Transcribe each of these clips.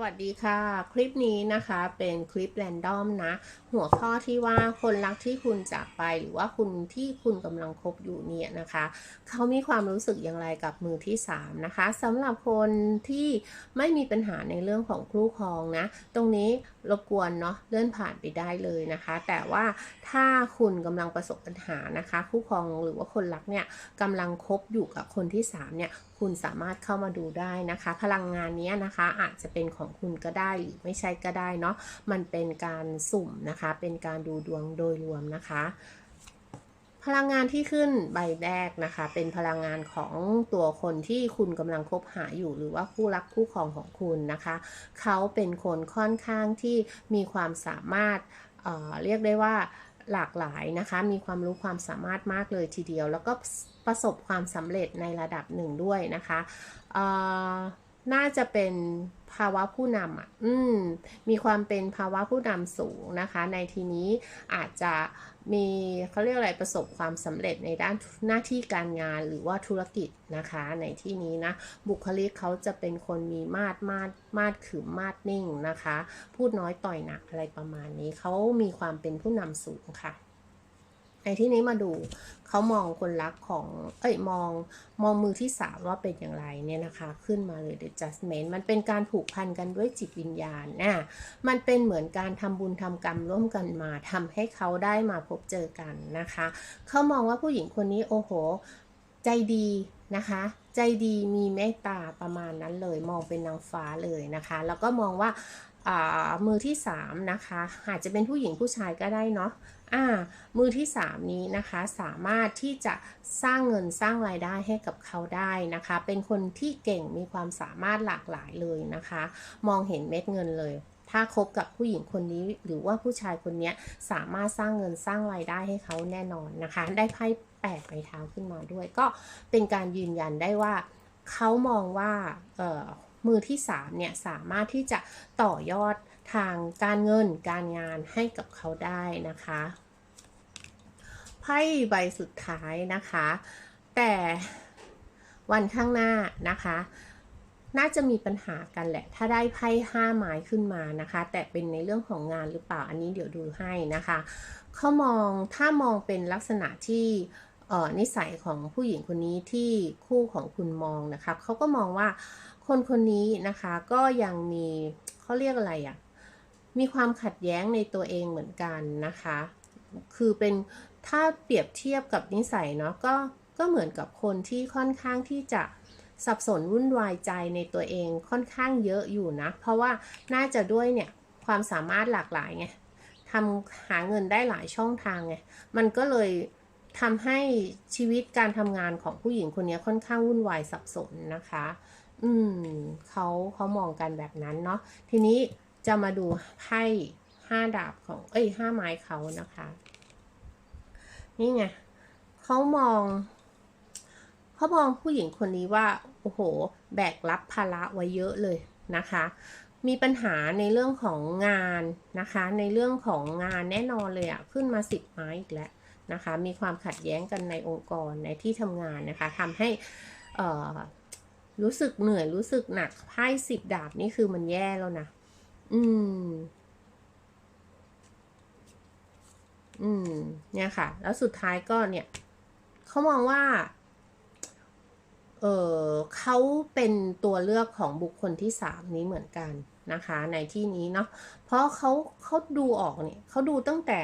สวัสดีค่ะ คลิปนี้นะคะเป็นคลิปแรนดอมนะ หัวข้อที่ว่าคนรักที่คุณจากไปหรือว่าคุณที่คุณกำลังคบอยู่เนี่ยนะคะ เขามีความรู้สึกอย่างไรกับมือที่ 3 นะคะสำหรับคนที่ไม่มีปัญหาในเรื่องของคู่ครองนะ ตรงนี้รบกวนเนาะเลื่อนผ่านไปได้เลยนะคะ แต่ว่าถ้าคุณกำลังประสบปัญหานะคะ คู่ครองหรือว่าคนรักเนี่ยกำลังคบอยู่กับคนที่3เนี่ยคุณสามารถเข้ามาดูได้นะคะ พลังงานนี้นะคะอาจจะเป็นของคุณก็ได้หรือไม่ใช่ก็ได้เนาะมันเป็นการสุ่มนะคะ เป็นการดูดวงโดยรวมนะคะ พลังงานที่ขึ้นใบแรกนะคะ เป็นพลังงานของตัวคนที่คุณกำลังคบหาอยู่ หรือว่าคู่รักคู่ครองของคุณนะคะ เขาเป็นคนค่อนข้างที่มีความสามารถเเรียกได้ว่าหลากหลายนะคะ มีความรู้ความสามารถมากเลยทีเดียว แล้วก็ประสบความสำเร็จในระดับหนึ่งด้วยนะคะ น่าจะเป็นภาวะผู้นำอะ อืม มีความเป็นภาวะผู้นำสูงนะคะ ในทีนี้อาจจะมีเขาเรียกอะไรประสบความสำเร็จในด้านหน้าที่การงานหรือว่าธุรกิจนะคะ ในที่นี้นะ บุคลิกเขาจะเป็นคนมีมาดมาดมาดขึมมาดนิ่งนะคะ พูดน้อยต่อยหนักอะไรประมาณนี้เขามีความเป็นผู้นำสูงค่ะ ในที่นี้มาดูเขามองคนรักของ เอ้ยมองมองมือที่สามว่าเป็นอย่างไรเนี่ยนะคะ ขึ้นมาเลย the judgment มันเป็นการผูกพันกันด้วยจิตวิญญาณนะมันเป็นเหมือนการทำบุญทำกรรมร่วมกันมาทำให้เขาได้มาพบเจอกันนะคะ เขามองว่าผู้หญิงคนนี้โอ้โห ใจดี นะคะ ใจดีมีเมตตาประมาณนั้นเลย มองเป็นนางฟ้าเลยนะคะ แล้วก็มองว่ามือที่สามนะคะอาจจะเป็นผู้หญิงผู้ชายก็ได้เนาะอ่ามือที่สามนี้นะคะสามารถที่จะสร้างเงินสร้างรายได้ให้กับเขาได้นะคะ เป็นคนที่เก่งมีความสามารถหลากหลายเลยนะคะ มองเห็นเม็ดเงินเลย ถ้าคบกับผู้หญิงคนนี้หรือว่าผู้ชายคนนี้สามารถสร้างเงินสร้างรายได้ให้เขาแน่นอนนะคะ ได้ไพ่แปดใบเท้าขึ้นมาด้วย ก็เป็นการยืนยันได้ว่าเขามองว่าเออมือที่สามเนี่ยสามารถที่จะต่อยอดทางการเงินการงานให้กับเขาได้นะคะไพ่ใบสุดท้ายนะคะ แต่วันข้างหน้านะคะ น่าจะมีปัญหากันแหละ ถ้าได้ไพ่ห้าไม้ขึ้นมานะคะ แต่เป็นในเรื่องของงานหรือเปล่าอันนี้เดี๋ยวดูให้นะคะเขามองถ้ามองเป็นลักษณะที่นิสัยของผู้หญิงคนนี้ที่คู่ของคุณมองนะคะเขาก็มองว่าคนคนนี้นะคะก็ยังมีเขาเรียกอะไรอะ่ะมีความขัดแย้งในตัวเองเหมือนกันนะคะ คือเป็นถ้าเปรียบเทียบกับนิสัยเนาะก็ก็เหมือนกับคนที่ค่อนข้างที่จะ สับสนวุ่นวายใจในตัวเองค่อนข้างเยอะอยู่นะ เพราะว่าน่าจะด้วยเนี่ยความสามารถหลากหลายไงทำหาเงินได้หลายช่องทางไงมันก็เลยทำให้ชีวิตการทำงานของผู้หญิงคนนี้ค่อนข้างวุ่นวายสับสนนะคะ อืมเขาเขามองกันแบบนั้นเนาะทีนี้จะมาดูไพ่ห้าดาบของเอ้ยห้าไม้เขานะคะ นี่ไงเขามอง เขามองผู้หญิงคนนี้ว่า โอ้โห แบกรับภาระไว้เยอะเลยนะคะ มีปัญหาในเรื่องของงานนะคะ ในเรื่องของงานแน่นอนเลยอะขึ้นมาสิบไม้อีกแล้วนะคะ มีความขัดแย้งกันในองค์กรในที่ทำงานนะคะทำให้รู้สึกเหนื่อยรู้สึกหนักไพ่สิบดาบนี่คือมันแย่แล้วนะ อืม อืม เนี่ยค่ะ แล้วสุดท้ายก็เนี่ย เขามองว่า เออเขาเป็นตัวเลือกของบุคคลที่สามนี้เหมือนกันนะคะ ในที่นี้เนาะเพราะเขาเขาดูออกเนี่ยเขาดูตั้งแต่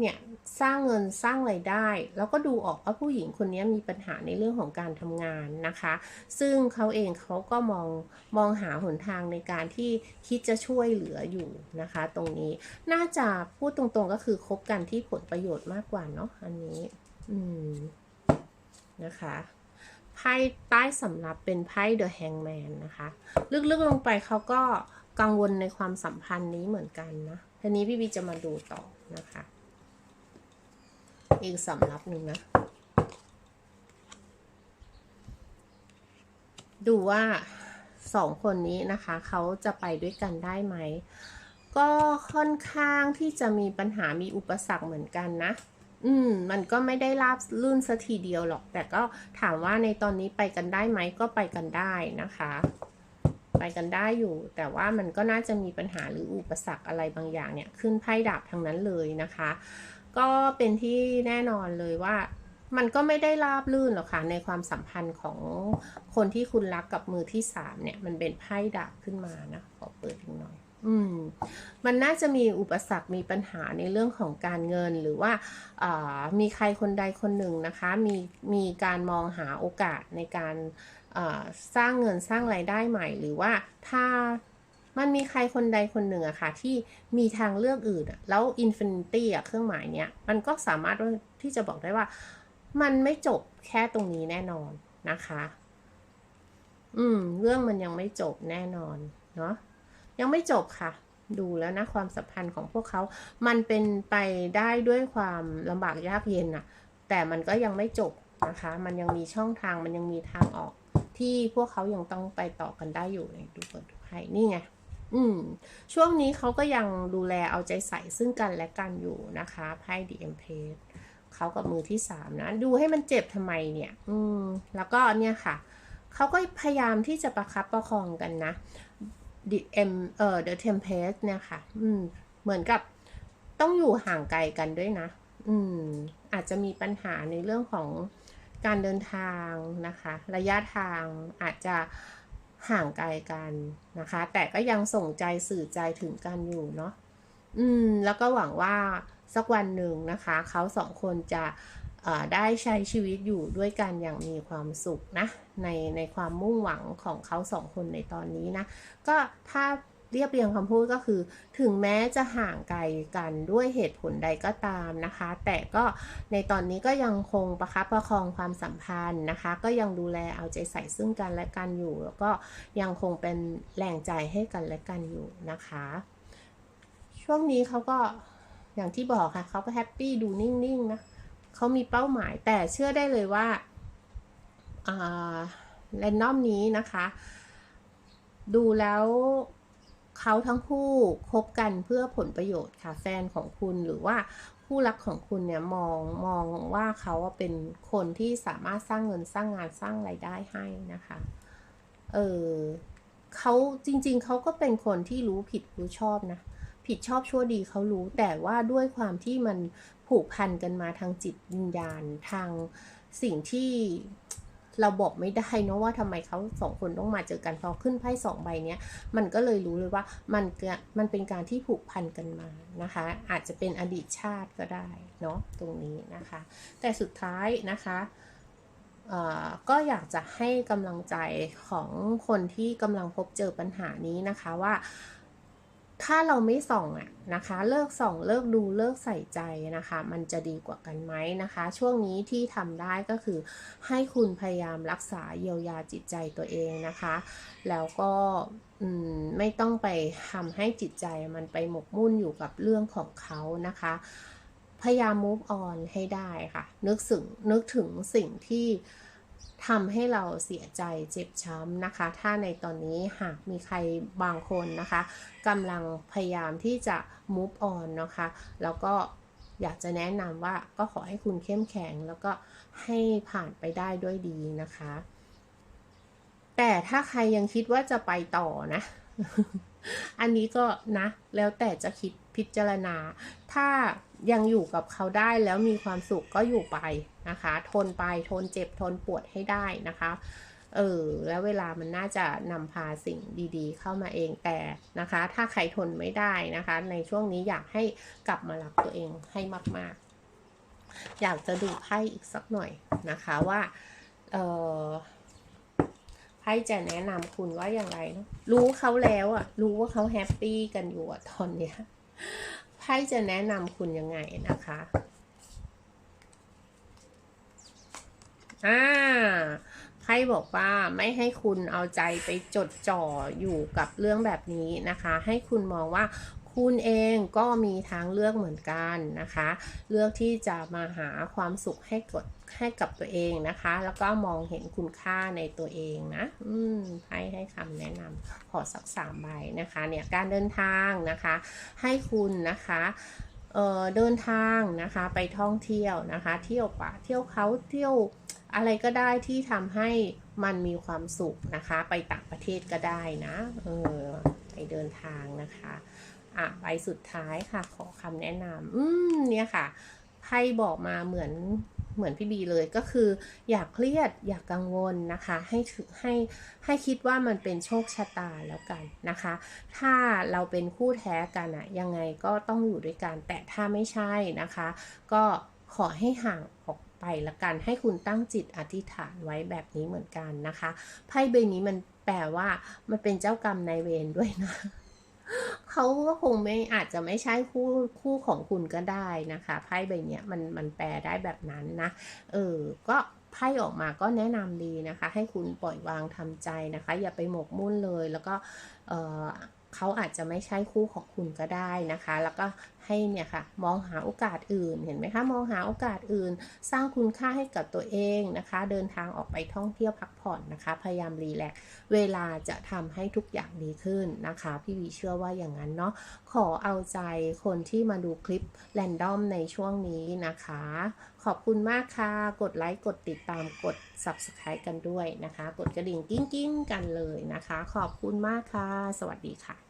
เนี่ยสร้างเงินสร้างไรายได้ แล้วก็ดูออกว่าผู้หญิงคนนี้มีปัญหาในเรื่องของการทำงานนะคะ ซึ่งเขาเองเขาก็มองมองหาหนทางในการที่คิดจะช่วยเหลืออยู่นะคะ ตรงนี้น่าจะพูดตรงๆก็คือคบกันที่ผลประโยชน์มากกว่าเนาะอันนี้ อืมนะคะ ไพ่ใต้สำรับเป็นไพ่ The Hangman นะคะ ลึกๆลงไปเขาก็กังวลในความสัมพันธ์นี้เหมือนกันนะทีนี้พี่บีจะมาดูต่อนะคะ อีกสำรับหนึ่งนะ ดูว่าสองคนนี้นะคะเขาจะไปด้วยกันได้ไหม ก็ค่อนข้างที่จะมีปัญหามีอุปสรรคเหมือนกันนะ อืม มันก็ไม่ได้ราบลื่นสัทีเดียวหรอก แต่ก็ถามว่าในตอนนี้ไปกันได้ไหมก็ไปกันได้นะคะ ไปกันได้อยู่ แต่ว่ามันก็น่าจะมีปัญหาหรืออุปสรรคอะไรบางอย่างเนี่ย ขึ้นไพ่ดาบทั้งนั้นเลยนะคะ ก็เป็นที่แน่นอนเลยว่ามันก็ไม่ได้ราบลื่นหรอกค่ะในความสัมพันธ์ของคนที่คุณรักกับมือที่สามเนี่ย มันเป็นไพ่ดาบขึ้นมานะ ขอเปิดดูหน่อย อืมมันน่าจะมีอุปสรรคมีปัญหาในเรื่องของการเงินหรือว่ามีใครคนใดคนหนึ่งนะคะ มีมีการมองหาโอกาสในการสร้างเงินสร้างไรายได้ใหม่ หรือว่าถ้ามันมีใครคนใดคนหนึ่งอะค่ะที่มีทางเลือกอื่นแล้ว infinity อะเครื่องหมายเนี้ยมันก็สามารถที่จะบอกได้ว่า มันไม่จบแค่ตรงนี้แน่นอนนะคะ อืม เรื่องมันยังไม่จบแน่นอนเนาะ ยังไม่จบค่ะ ดูแล้วนะความสัมพันธ์ของพวกเขา มันเป็นไปได้ด้วยความลำบากยากเย็นอะแต่มันก็ยังไม่จบนะคะ มันยังมีช่องทางมันยังมีทางออก ที่พวกเขายังต้องไปต่อกันได้อยู่ในดูเปิดดูไพ่นี่ไงอืม ช่วงนี้เขาก็ยังดูแลเอาใจใส่ซึ่งกันและกันอยู่นะคะไพ่ดีเอ็มเพเขากับมือที่สามนะ ดูให้มันเจ็บทำไมเนี่ย อืม แล้วก็เนี่ยค่ะ เขาก็พยายามที่จะประคับประคองกันนะ ดิเอ็มเอ่อเดอะเทมเพสเนี่ยค่ะ อืม เหมือนกับต้องอยู่ห่างไกลกันด้วยนะ อืม อาจจะมีปัญหาในเรื่องของการเดินทางนะคะ ระยะทางอาจจะห่างไกลกันนะคะ แต่ก็ยังส่งใจสื่อใจถึงกันอยู่เนาะ อืม แล้วก็หวังว่าสักวันหนึ่งนะคะ เขาสองคนจะ ได้ใช้ชีวิตอยู่ด้วยกันอย่างมีความสุขนะในในความมุ่งหวังของเขาสองคนในตอนนี้นะ ก็ถ้าเรียบเรียงคำพูดก็คือ ถึงแม้จะห่างไกลกันด้วยเหตุผลใดก็ตามนะคะ แต่ก็ในตอนนี้ก็ยังคงประคับประคองความสัมพันธ์นะคะ ก็ยังดูแลเอาใจใส่ซึ่งกันและกันอยู่ แล้วก็ยังคงเป็นแรงใจให้กันและกันอยู่นะคะ ช่วงนี้เขาก็อย่างที่บอกค่ะเขาก็แฮปปี้ดูนิ่งๆนะ เขามีเป้าหมายแต่เชื่อได้เลยว่าแรนดอมนี้นะคะ ดูแล้วเขาทั้งคู่คบกันเพื่อผลประโยชน์ค่ะแฟนของคุณหรือว่าผู้รักของคุณเนี่ยมองมองว่าเขาเป็นคนที่สามารถสร้างเงินสร้างงานสร้างไรายได้ให้นะคะ เออเขาจริง ๆเขาก็เป็นคนที่รู้ผิดรู้ชอบนะ ผิดชอบชั่วดีเขารู้ แต่ว่าด้วยความที่มันผูกพันกันมาทางจิตวิญญาณทางสิ่งที่เราบอกไม่ได้นะว่าทำไมเขาสองคนต้องมาเจอกันพอขึ้นไพ่สองใบเนี้ยมันก็เลยรู้เลยว่ามันมันเป็นการที่ผูกพันกันมานะคะ อาจจะเป็นอดีตชาติก็ได้เนาะตรงนี้นะคะ แต่สุดท้ายนะคะก็อยากจะให้กำลังใจของคนที่กำลังพบเจอปัญหานี้นะคะว่า ถ้าเราไม่ส่องอะนะคะ เลิกส่องเลิกดูเลิกใส่ใจนะคะ มันจะดีกว่ากันไหมนะคะ ช่วงนี้ที่ทำได้ก็คือ ให้คุณพยายามรักษาเยียวยาจิตใจตัวเองนะคะ แล้วก็ไม่ต้องไปทำให้จิตใจมันไปหมกมุ่นอยู่กับเรื่องของเขานะคะ พยายาม move on ให้ได้ค่ะ นึกถึงนึกถึงสิ่งที่ ทำให้เราเสียใจเจ็บช้ำนะคะ ถ้าในตอนนี้หากมีใครบางคนนะคะกำลังพยายามที่จะ move on นะคะ แล้วก็อยากจะแนะนำว่าก็ขอให้คุณเข้มแข็ง แล้วก็ให้ผ่านไปได้ด้วยดีนะคะ แต่ถ้าใครยังคิดว่าจะไปต่อนะ อันนี้ก็นะ แล้วแต่จะคิดพิจารณา ถ้ายังอยู่กับเขาได้แล้วมีความสุขก็อยู่ไปนะคะ ทนไปทนเจ็บทนปวดให้ได้นะคะเออแล้วเวลามันน่าจะนำพาสิ่งดีๆ เข้ามาเองแต่นะคะ ถ้าใครทนไม่ได้นะคะ ในช่วงนี้อยากให้กลับมารักตัวเองให้มากๆ อยากจะดูไพ่อีกสักหน่อยนะคะว่าเออ ไพ่จะแนะนำคุณว่าอย่างไรนะรู้เขาแล้วอะรู้ว่าเขาแฮปปี้กันอยู่อะตอนเนี้ยไพ่จะแนะนำคุณยังไงนะคะอ่าไพ่บอกว่าไม่ให้คุณเอาใจไปจดจ่ออยู่กับเรื่องแบบนี้นะคะ ให้คุณมองว่า คุณเองก็มีทางเลือกเหมือนกันนะคะ เลือกที่จะมาหาความสุขให้กดให้กับตัวเองนะคะ แล้วก็มองเห็นคุณค่าในตัวเองนะ อืมให้ให้คำแนะนำขอสักสามใบนะคะ เนี่ยการเดินทางนะคะ ให้คุณนะคะเอ่อเดินทางนะคะไปท่องเที่ยวนะคะ เที่ยวป่าเที่ยวเขาเที่ยวอะไรก็ได้ที่ทำให้มันมีความสุขนะคะ ไปต่างประเทศก็ได้นะเออไปเดินทางนะคะ อะใบสุดท้ายค่ะ ขอคำแนะนำอืมเนี่ยค่ะไพ่บอกมาเหมือนเหมือนพี่บีเลยก็คือ อย่าเครียดอยากังวลนะคะ ให้ถือให้ให้คิดว่ามันเป็นโชคชะตาแล้วกันนะคะ ถ้าเราเป็นคู่แท้กันอะยังไงก็ต้องอยู่ด้วยกันแต่ถ้าไม่ใช่นะคะ ก็ขอให้ห่างออกไปละกันให้คุณตั้งจิตอธิษฐานไว้แบบนี้เหมือนกันนะคะไพ่ใบนี้มันแปลว่ามันเป็นเจ้ากรรมนายเวรด้วยนะ เขาก็คงไม่อาจจะไม่ใช่คู่คู่ของคุณก็ได้นะคะไพ่ใบเนี้ยมันมันแปลได้แบบนั้นนะ เออ ก็ไพ่ออกมาก็แนะนำดีนะคะ ให้คุณปล่อยวางทำใจนะคะ อย่าไปหมกมุ่นเลยแล้วก็เออเขาอาจจะไม่ใช่คู่ของคุณก็ได้นะคะ แล้วก็ ให้เนี่ยค่ะมองหาโอกาสอื่นเห็นไหมคะมองหาโอกาสอื่น สร้างคุณค่าให้กับตัวเองนะคะ เดินทางออกไปท่องเที่ยวพักผ่อนนะคะ พยายามรีแลกเวลาจะทำให้ทุกอย่างดีขึ้นนะคะ พี่วีเชื่อว่าอย่างนั้นเนาะขอเอาใจคนที่มาดูคลิปแรนดอมในช่วงนี้นะคะ ขอบคุณมากค่ะ กดไลค์กดติดตามกด Subscribe กันด้วยนะคะ กดกระดิ่งกิ้งกิ้งๆกันเลยนะคะ ขอบคุณมากค่ะ สวัสดีค่ะ